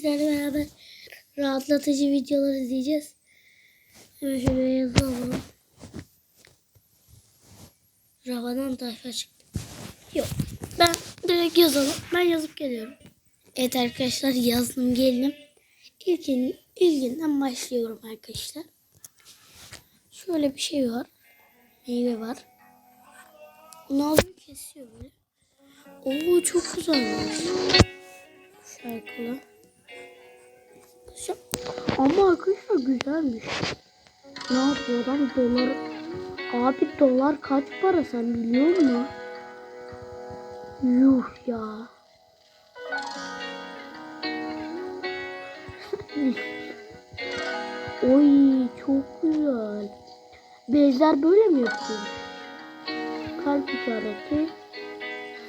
sizlerle beraber rahatlatıcı videolar izleyeceğiz. Hemen şöyle yazalım. Ravadan tayfa çıktı. Yok. Ben direkt yazalım. Ben yazıp geliyorum. Evet arkadaşlar yazdım geldim. İlkin, ilkinden başlıyorum arkadaşlar. Şöyle bir şey var. Meyve var. Bunu alıp kesiyor böyle. Oo çok güzelmiş. Şarkılı. Ama arkadaşlar güzelmiş. Ne yapıyor adam dolar? Abi dolar kaç para sen biliyor musun? Yuh ya. Oy çok güzel. Bezler böyle mi yapıyor? Kalp işareti.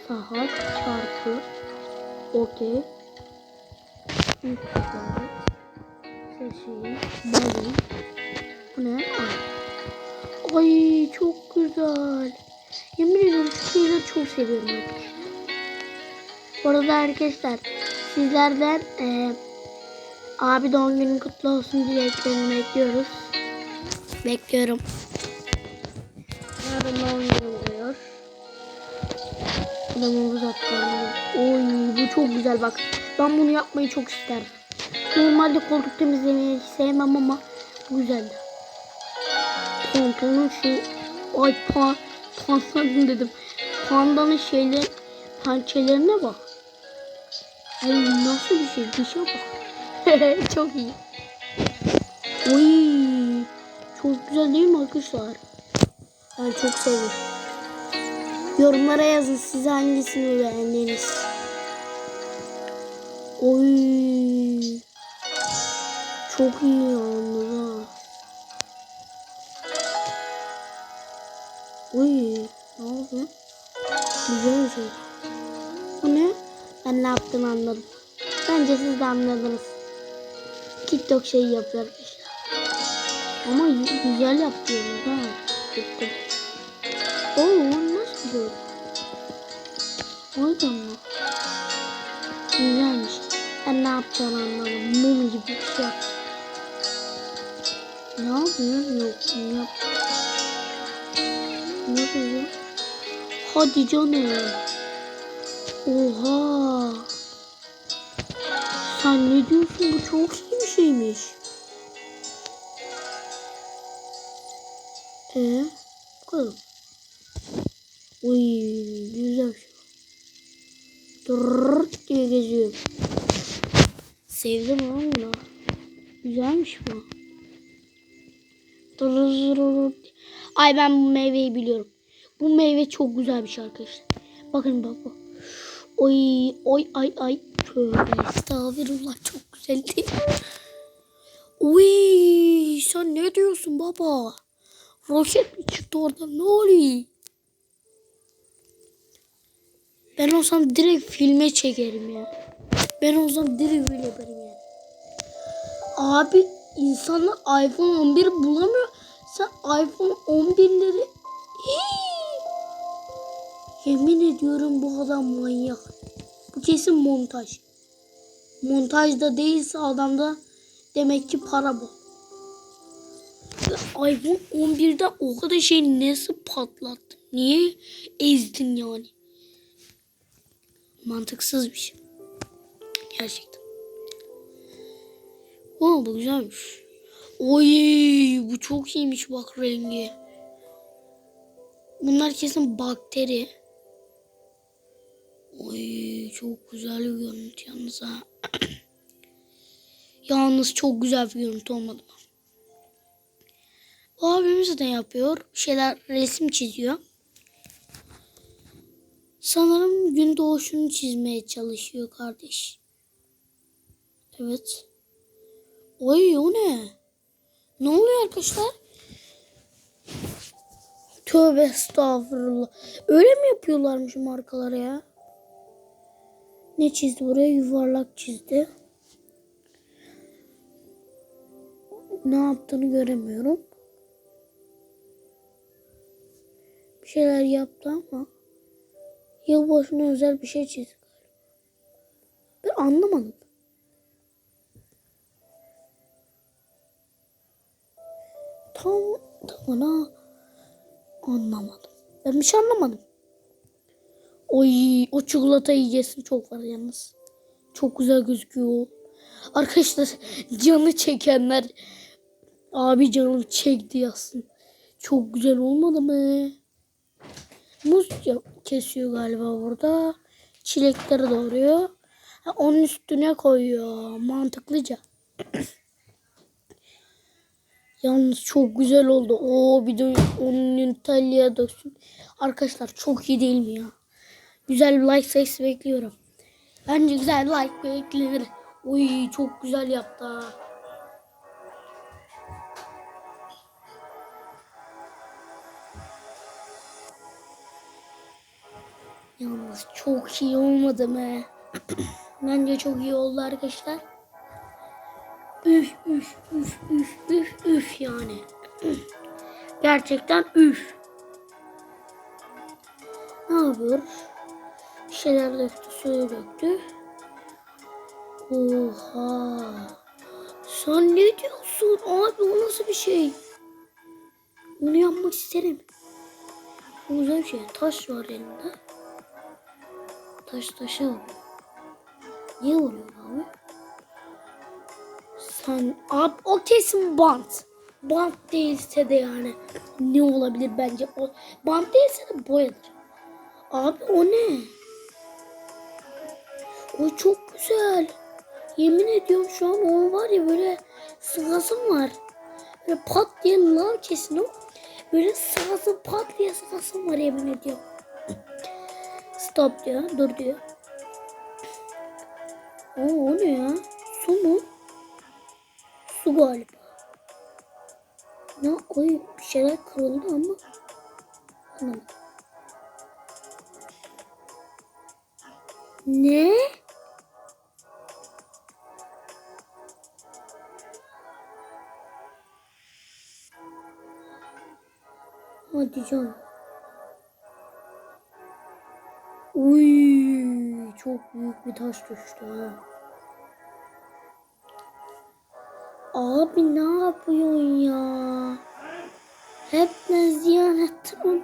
Saat çarpı. Okey. Üç işaret. Ay. Çok güzel. Yemin ediyorum şu şeyleri çok seviyorum arkadaşlar. Bu arada arkadaşlar sizlerden eee Abi doğum günün kutlu olsun dileklerini bekliyoruz. Bekliyorum. Yarın doğum günü oluyor. Adamımız atlarını. Oy bu çok güzel bak. Ben bunu yapmayı çok isterim. Normalde koltuk temizlemeyi sevmem ama güzeldi. Pantolonun şey... Ay pa... Pandanın dedim. Pandanın şeyler... Pençelerine bak. Ay nasıl bir şey? Dişe bak. çok iyi. Oy, çok güzel değil mi arkadaşlar? Ben çok seviyorum. Yorumlara yazın siz hangisini beğendiniz. Oy. Çok iyi yalnız Oy. Ne oldu? Güzel şey. Bu ne? Ben ne yaptığımı anladım. Bence siz de anladınız. TikTok şeyi yapıyor arkadaşlar. Ama güzel yapıyoruz ha. TikTok. Oo nasıl böyle? Oydu mu? Güzelmiş. Ben ne yapacağını anlamadım. Mum gibi bir şey yaptım. Ne yapıyor? Yok ne yap? Hadi canım. Oha. Sen ne diyorsun? Bu çok iyi bir şeymiş. Ee, kadar. Uy, güzel bir şey. Diye geziyor. Sevdim ama bunu. Güzelmiş bu. Dırrrt. Ay ben bu meyveyi biliyorum. Bu meyve çok güzel bir şey arkadaşlar. Bakın bak bak. Oy oy ay ay. Tövbe estağfirullah çok güzel değil? Uy sen ne diyorsun baba? Roket mi çıktı orada ne oluyor? Ben olsam direkt filme çekerim ya. Ben olsam direkt öyle yaparım yani. Abi insanlar iPhone 11 bulamıyor. Sen iPhone 11'leri Hii! Yemin ediyorum bu adam manyak. Bu kesin montaj. Montajda değilse adamda demek ki para bu. İPhone 11'de o kadar şey nasıl patlattı? Niye ezdin yani? Mantıksız bir şey. Gerçekten. Oo bu güzelmiş. Oy bu çok iyiymiş bak rengi. Bunlar kesin bakteri. Oy çok güzel bir görüntü yalnız ha. yalnız çok güzel bir görüntü olmadı mı? Bu abimiz de yapıyor. Bir şeyler resim çiziyor. Sanırım gün doğuşunu çizmeye çalışıyor kardeş. Evet. Oy o ne? Ne oluyor arkadaşlar? Tövbe estağfurullah. Öyle mi yapıyorlarmış markalara ya? ne çizdi buraya? Yuvarlak çizdi. Ne yaptığını göremiyorum. Bir şeyler yaptı ama yılbaşına özel bir şey çizdi galiba. Ben anlamadım. Tam tamına anlamadım. Ben bir şey anlamadım. Oy o çikolata yiyeceksin çok var yalnız. Çok güzel gözüküyor. o. Arkadaşlar canı çekenler abi canım çekti yazsın. Çok güzel olmadı mı? Muz kesiyor galiba burada. Çilekleri doğruyor. Onun üstüne koyuyor. Mantıklıca. Yalnız çok güzel oldu. Oo bir de onun Nutella'ya döksün. Arkadaşlar çok iyi değil mi ya? Güzel bir like sayısı bekliyorum. Bence güzel like beklenir. Uy çok güzel yaptı. Yalnız çok iyi olmadı mı? Bence çok iyi oldu arkadaşlar. Üf üf üf üf üf üf yani. Gerçekten üf. Ne yapıyor? Bir şeyler döktü, suyu döktü. Oha. Sen ne diyorsun? Abi o nasıl bir şey? Onu yapmak isterim. Bu güzel bir şey. Taş var elinde. Taş taşa vuruyor. Niye vuruyor abi? Sen abi o kesin bant. Bant değilse de yani ne olabilir bence o bant değilse de boyadır. Abi o ne? O çok güzel. Yemin ediyorum şu an o var ya böyle sıkasım var. Böyle pat diye lav kesin o. Böyle sıkasım pat diye sıkasım var yemin ediyorum. Stop diyor. Dur diyor. Oo, o ne ya? Su mu? Su galiba. Ne? Oy bir şeyler kırıldı ama. Anlamadım. Ne? Canım. Uy, çok büyük bir taş düştü. Abi ne yapıyorsun ya? Hep ben ziyan ettim.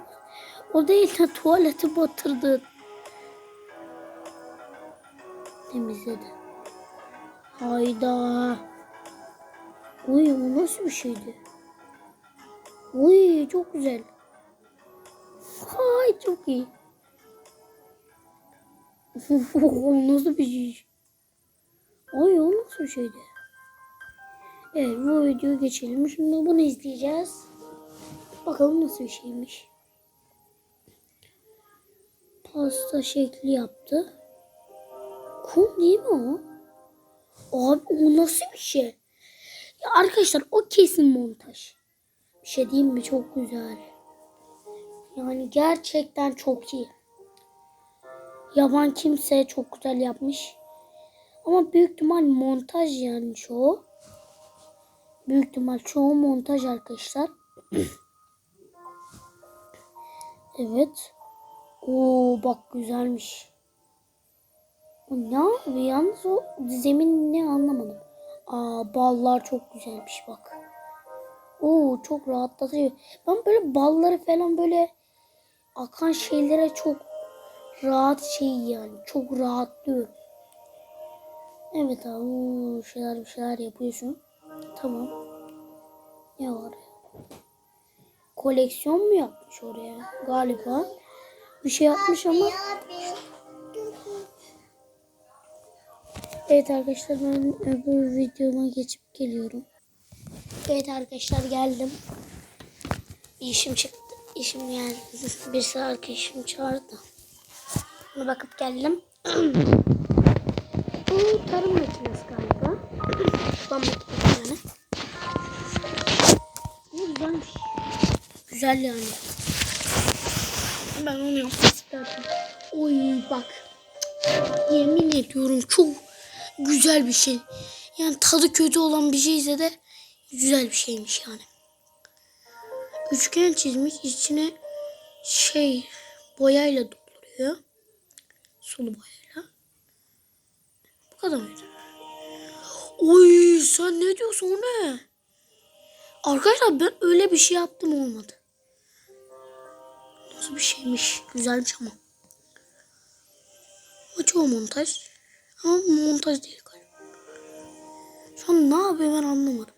O değil de tuvaleti batırdın. Temizledi. Hayda. Uy o nasıl bir şeydi? Uy çok güzel. Çok iyi. o nasıl bir şey? Ay o nasıl bir şeydi? Evet bu videoyu geçelim. Şimdi bunu izleyeceğiz. Bakalım nasıl bir şeymiş. Pasta şekli yaptı. Kum değil mi o? Abi o nasıl bir şey? Ya arkadaşlar o kesin montaj. Bir şey diyeyim mi? Çok güzel. Yani gerçekten çok iyi. Yaban kimse çok güzel yapmış. Ama büyük ihtimal montaj yani çoğu. Büyük ihtimal çoğu montaj arkadaşlar. evet. Oo bak güzelmiş. O ne abi yalnız o zemin ne anlamadım. Aa ballar çok güzelmiş bak. Oo çok rahatlatıcı. Ben böyle balları falan böyle akan şeylere çok rahat şey yani. Çok rahatlıyorum. Evet abi bir şeyler bir şeyler yapıyorsun. Tamam. Ne var? Koleksiyon mu yapmış oraya? Galiba. Bir şey yapmış ama. Evet arkadaşlar ben öbür videoma geçip geliyorum. Evet arkadaşlar geldim. Bir işim çıktı. İşim yani bir saat işim çağırdı. Ona bakıp geldim. Bu tarım makinesi galiba. Ban makinesi yani. Bu güzelmiş. Güzel yani. Ben onu yapmak isterdim. Oy bak. Yemin ediyorum çok güzel bir şey. Yani tadı kötü olan bir şeyse de güzel bir şeymiş yani. Üçgen çizmiş içine şey boyayla dolduruyor. Sulu boyayla. Bu kadar mıydı? Oy sen ne diyorsun o ne? Arkadaşlar ben öyle bir şey yaptım olmadı. Nasıl bir şeymiş. Güzelmiş ama. Çoğu montaj. Ama montaj değil galiba. Şu an ne yapıyor ben anlamadım.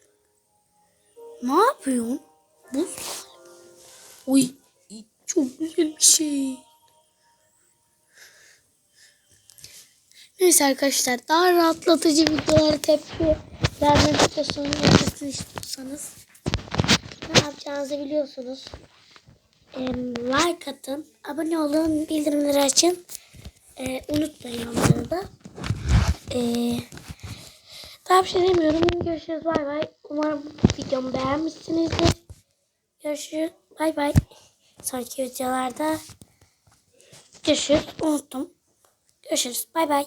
Ne yapıyorsun? Galiba. Oy çok güzel bir şey. Neyse arkadaşlar daha rahatlatıcı videolara tepki vermek istiyorsanız istiyorsanız ne yapacağınızı biliyorsunuz. Like atın, abone olun, bildirimleri açın. Ee, unutmayın onları da. Ee, daha bir şey demiyorum. Görüşürüz. Bay bay. Umarım videomu beğenmişsinizdir. Görüşürüz. Bay bay. Sonraki videolarda görüşürüz. Unuttum. Görüşürüz. Bay bay.